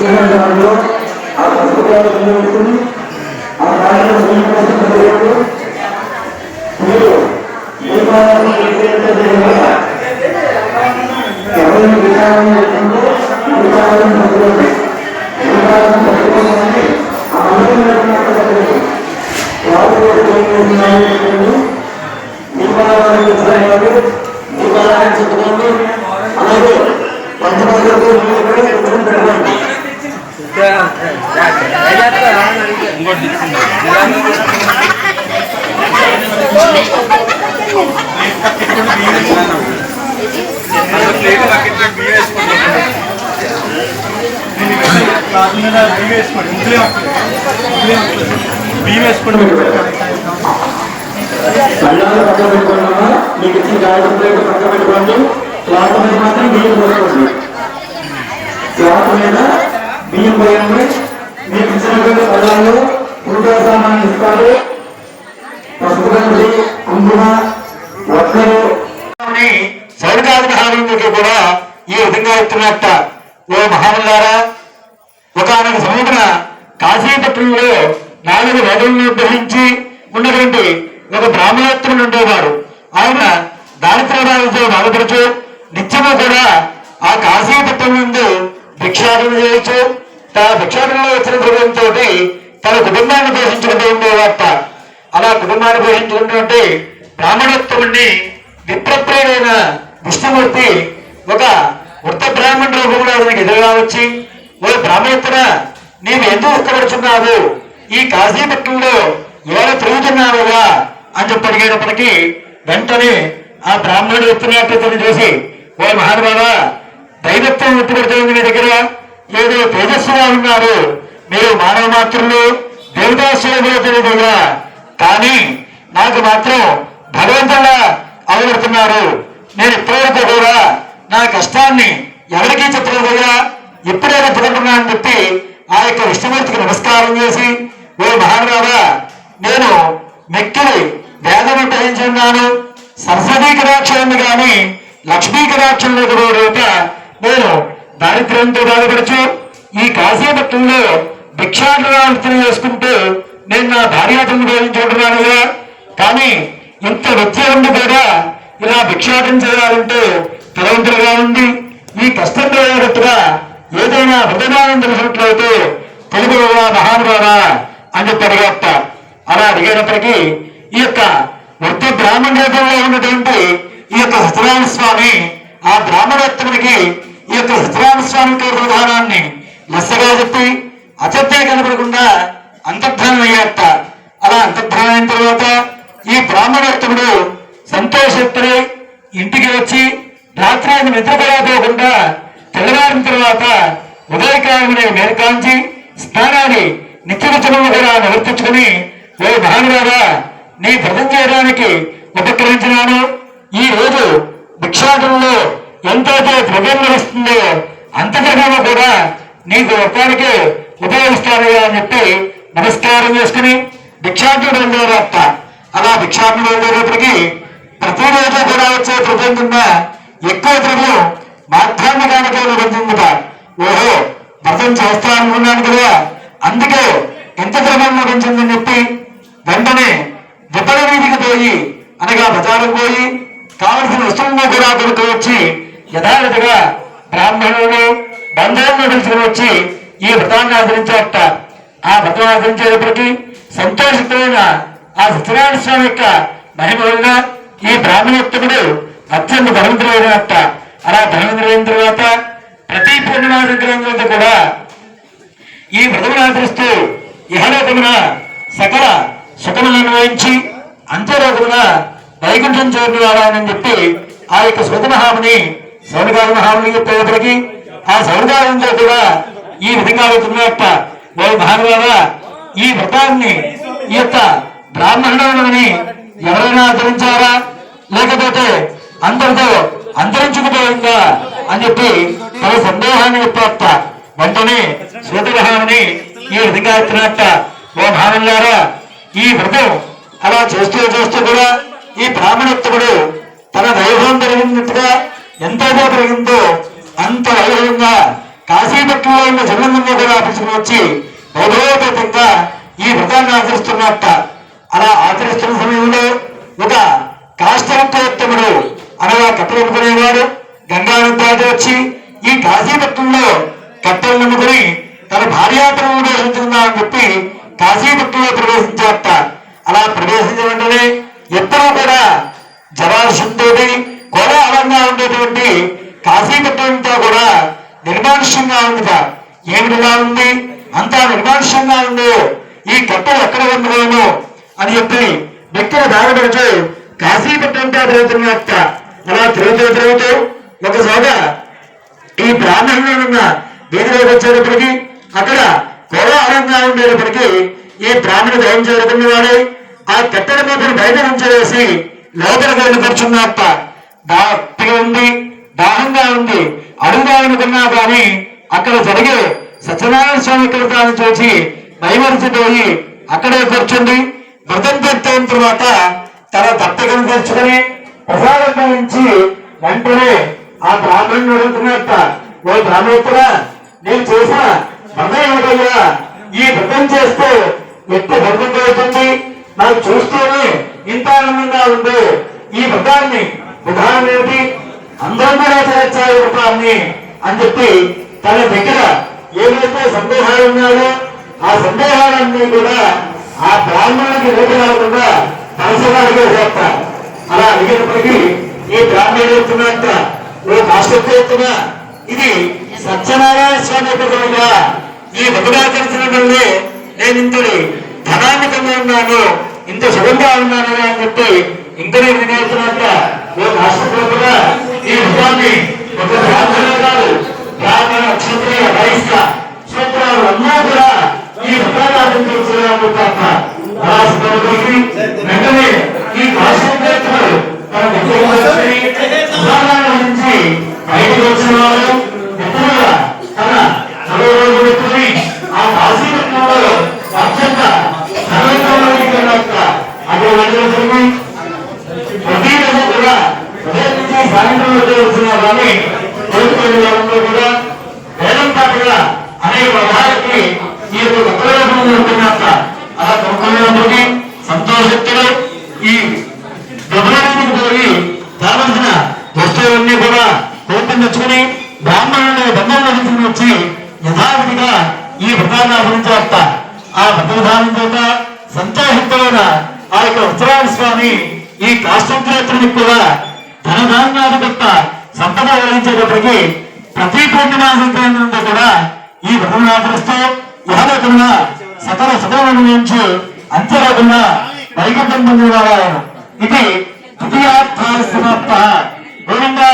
ఇటువంటి దాంట్లో ఆ పుస్తకాలు వినియోగించుకుని ఆ కార్యక్రమం మీరు ఎవరిని విచారణ విచారణ బియ్యం వేసుకోండి కళ్ళాలు పక్క పెట్టుకోండి మీకు ఇచ్చిన గాజు ప్లేట్ పక్క పెట్టుకోండి క్లాత్ మీద మాత్రం బియ్యం పోసుకోండి క్లాత్ మీద బియ్యం పోయండి. మీకు ఇచ్చినటువంటి కళ్ళాలు పూజా సామాన్ ఇస్తారు. పసుపు గంజి కుంకుమ వడ్లు సౌరకాది కూడా ఈ విధంగా ఇస్తున్నట్ట ఓ మహానులారా ఒకనొక సముద్ర కాశీపట్నంలో నాలుగు వేదలను గ్రహించి ఉన్నటువంటి ఒక బ్రాహ్మణోత్తముడు ఉండేవాడు. ఆయన దారిద్ర్య బాధతో బాధపడుతూ నిత్యము కూడా ఆ కాశీపట్నం నుండి భిక్షాటన చేయొచ్చు తన భిక్షాటనలో వచ్చిన ద్రవ్యంతో తన కుటుంబాన్ని పోషించుకుంటూ ఉండేవాట అలా కుటుంబాన్ని పోషించుకుంటుంటే బ్రాహ్మణోత్తముడిని విప్రప్రియుడైన విష్ణుమూర్తి ఒక వృత్త బ్రాహ్మణ రూపంలో అతనికి ఎదురుగా వచ్చి ఓ బ్రాహ్మణోత్తర నీవు ఎందుకు ఇష్టపడుతున్నావు ఈ కాశీపట్నంలో ఎవరు తిరుగుతున్నావుగా అని చెప్పి అడిగేటప్పటికీ వెంటనే ఆ బ్రాహ్మణుడు ఎత్తున్నట్టు చూసి ఓ మహానుభావా దైవత్వం ఎత్తుపడుతుంది మీ దగ్గర? ఏదో తేజస్సుగా ఉన్నారు. మీరు మానవ మాత్రులు దేవతాశ్వరులు తెలియదుగా కానీ నాకు మాత్రం భగవంతుడా అవగడుతున్నారు నేను ఇప్పటివరకు కూడా నా కష్టాన్ని ఎవరికీ చెప్పలేదుగా. ఇప్పుడే చెప్పుకుంటున్నా అని చెప్పి ఆ యొక్క విష్ణుమూర్తికి నమస్కారం చేసి ఓ మహానుభావా నేను మెక్కిలి వేదం గ్రహించున్నాను. సరస్వతీ కటాక్షాన్ని కానీ లక్ష్మీ కూడా లేకపోవడేట నేను దారిద్ర్యంతో బాధపడుచు ఈ కాశీపట్నంలో భిక్షాటనార్థం చేసుకుంటూ నేను నా భార్యాటను గ్రహించుకుంటున్నానుగా కానీ ఇంత విద్య ఉంది కూడా ఇలా భిక్షాటం చేయాలంటే తలవంతులుగా ఉంది. ఈ కష్టం పోయేటట్టుగా ఏదైనా హృదయాన్ని తెలిసినట్లయితే తెలుగు మహానుభావా అని చెప్పి అడిగేట అలా అడిగేటప్పటికీ ఈ యొక్క వృద్ధ బ్రాహ్మణ రూపంలో ఉన్నటువంటి ఈ యొక్క సత్యనారాయణ స్వామి ఆ బ్రాహ్మణోత్తముడికి ఈ యొక్క సత్యనారాయణ స్వామి యొక్క ప్రధానాన్ని లెస్సగా చెప్పి అచత్తే కనపడకుండా అంతర్ధానం అయ్యాట. అలా అంతర్ధానం అయిన తర్వాత ఈ బ్రాహ్మణోత్తముడు సంతోషత్తుడై ఇంటికి వచ్చి రాత్రి ఆయన నిద్రపోయకుండా తెల్లవారిన తర్వాత ఉదయకాలమునే మేరకాంచి స్నానాన్ని నిత్యవచనము కూడా నివర్తించుకుని ఓ మహానుభావా నీ వ్రతం చేయడానికి ఉపక్రమించినాను. ఈ రోజు భిక్షాటంలో ఎంతైతే ద్రవ్యం లభిస్తుందో అంత ద్రవ్యము కూడా నీకు ఒక్కడికి ఉపయోగిస్తానయ్యా అని చెప్పి నమస్కారం చేసుకుని భిక్షాటం బయలుదేరట అలా భిక్షాటం ప్రతి రోజు కూడా వచ్చే ద్రవ్యం కింద ఎక్కువ ద్రవ్యం మాధ్యామికానికే లభించిందిట ఓహో వ్రతం చేస్తా అనుకున్నాను కదా. అందుకే ఎంత ద్రవ్యం లభించిందని చెప్పి వెంటనే విపణ వీధికి పోయి అనగా బజారుకు పోయి కావలసిన వస్తువులను కూడా కొనుక్కు వచ్చి యథావిధిగా బ్రాహ్మణులు బంధువులను పిలుచుకుని వచ్చి ఈ వ్రతాన్ని ఆచరించారట. ఆ వ్రతం ఆచరించేటప్పటికి సంతోషితమైన ఆ సత్యనారాయణ స్వామి యొక్క మహిమ వలన ఈ బ్రాహ్మణోత్తముడు అత్యంత ధనవంతుడైనట్ట అలా ధనవంతుడైన తర్వాత ప్రతి పూర్ణిమా సంక్రాంతి కూడా ఈ వ్రతమును ఆచరిస్తూ ఇహలోకమున సకల సుఖములను అనుభవించి అంత్యలోకమున వైకుంఠం చేరువాడని చెప్పి ఆ యొక్క సుగత మహాముని సౌనకాల యొక్క చెప్పేటప్పటికి ఆ సౌనకాలంతో కూడా ఈ విధంగా అవుతున్న యొక్క మహానుభావ ఈ వ్రతాన్ని ఈ యొక్క బ్రాహ్మణులని ఎవరైనా ఆచరించారా? లేకపోతే అందరితో అంతరించుకుపోయిందా అని చెప్పి తన సందేహాన్ని ఉత్పత్త వెంటనే శ్వేతగ్రహాన్ని ఈ విధంగా ఎత్తినట్ట ఓ భావన్లారా ఈ వ్రతం అలా చేస్తూ చేస్తూ కూడా ఈ బ్రాహ్మణ తన అంత వైభవంగా కాశీపట్నంలో ఉన్న జన్మంలో కూడా పిలుచుకుని వచ్చి గౌరవపేతంగా ఈ వ్రతాన్ని ఆచరిస్తున్నట్ట. అలా ఆచరిస్తున్న సమయంలో ఒక కాష్టవత్తముడు అనగా కట్టలు అమ్ముకునేవాడు గంగాను దాటి వచ్చి ఈ కాశీపట్నంలో కట్టలు నమ్ముకుని తన భార్యాతను దర్శించుకుందామని చెప్పి కాశీపట్నంలో ప్రవేశించాట. అలా ప్రవేశించిన వెంటనే ఎప్పుడూ కూడా జరాశంతోటి కాశీపట్నం కూడా నిర్మానుష్యంగా ఉందిట. ఏమిటిలా ఉంది? అంతా నిర్మానుష్యంగా ఉందో ఈ కట్టలు ఎక్కడ ఉండలేను అని చెప్పి వ్యక్తులు బాధపడుతూ కాశీపట్నం అంతా తిరుగుతున్నట్ట అలా తిరుగుతూ తిరుగుతూ ఒక ఈ బ్రాహ్మణులు ఉన్న వీధిలోకి వచ్చేటప్పటికి అక్కడ కోలాహలంగా ఉండేటప్పటికి ఈ బ్రాహ్మణుడు దయం చేరుకున్నవాడే ఆ కట్టెల మీద బయట నుంచి వేసి లోపలికి వెళ్ళి కూర్చున్నట్ట బాగా ఉంది. దాహంగా ఉంది. అడుగుదామనుకున్నా కానీ అక్కడ జరిగే సత్యనారాయణ స్వామి కృతాన్ని చూసి భయమరిచిపోయి అక్కడే కూర్చుండి వ్రతం పెట్టిన తర్వాత తన దత్తకను తెచ్చుకొని ప్రసాదం నుంచి వెంటనే ఆ బ్రాహ్మణుడు అడుగుతున్నట్ట ఓ బ్రాహ్మణుడా నేను చేసిన వ్రతం ఏమిటయ్యా? ఈ వ్రతం చేస్తే ఎట్టి ధర్మం అవుతుంది నాకు చూస్తూనే ఇంత ఆనందంగా ఉంది. ఈ వ్రతాన్ని విధానం ఏమిటి? అందరూ కూడా చేయొచ్చా ఈ అని చెప్పి తన దగ్గర ఏవైతే సందేహాలు ఉన్నాయో ఆ సందేహాలన్నీ కూడా ఆ బ్రాహ్మణుడికి రేపు రాకుండా తలసగాడిగా చేస్తారు. అలా అడిగినప్పటికీ ఈ బ్రాహ్మణుడు చెప్తున్నట్ట ఓ కాష్టం చెప్తున్నా ఇది సత్యనారాయణ స్వామి యొక్క ఈ వృధుడాచరించిన వల్లే నేను ఇంతటి ధనాన్నికంగా ఉన్నాను ఇంత సుఖంగా ఉన్నాను అని చెప్పి ఇంకనే నేను నేర్చుకున్నట్ట ఓ రాష్ట్ర ఈ వృధాన్ని ఒక బ్రాహ్మణులు కాదు బ్రాహ్మణ క్షత్రియ వైశ్య క్షేత్రాలు కూడా ఈ వెంటనే ఈ నుంచి బయటకు వచ్చిన వాళ్ళు ఎక్కువగా తన చదువు రోజు పెట్టుకుని ఆ కాశీపట్నంలో అత్యంత సర్వోత్తమ అదే వెళ్ళి ప్రతి రోజు కూడా ఉదయం నుంచి సాయంత్రం వరకు వచ్చినా కానీ కోరుకునే వాళ్ళలో కూడా వేలం పాటగా అనేక రకాలకి ఈ యొక్క ఉపయోగం ఉంటున్నట్ట అలా కొనుక్కునేటప్పటికీ సంతోషితులు. ఈ గృహానికి పోయి కావలసిన వస్తువులన్నీ కూడా కోపం తెచ్చుకుని బ్రాహ్మణుని బంధం వచ్చి యథావిధిగా ఈ వ్రతాన్ని ఆచరించేస్త ఆ వ్రత చేత ఆ యొక్క ఉత్తరాది స్వామి ఈ కాష్టోత్తరాత్రునికి కూడా ధనధాన్యాధిపత్త సంపద కలిగించేటప్పటికీ ప్రతి పూర్ణిమ సంక్రాంతి నుండి కూడా ఈ వ్రతం ఆచరిస్తూ సతల సకల సుఖములను నుంచి అంత్యలోకమున వైకుంఠం పొందిన పొందినవారు ఇది ద్వితీయార్థ సమాప్త. గోవిందా.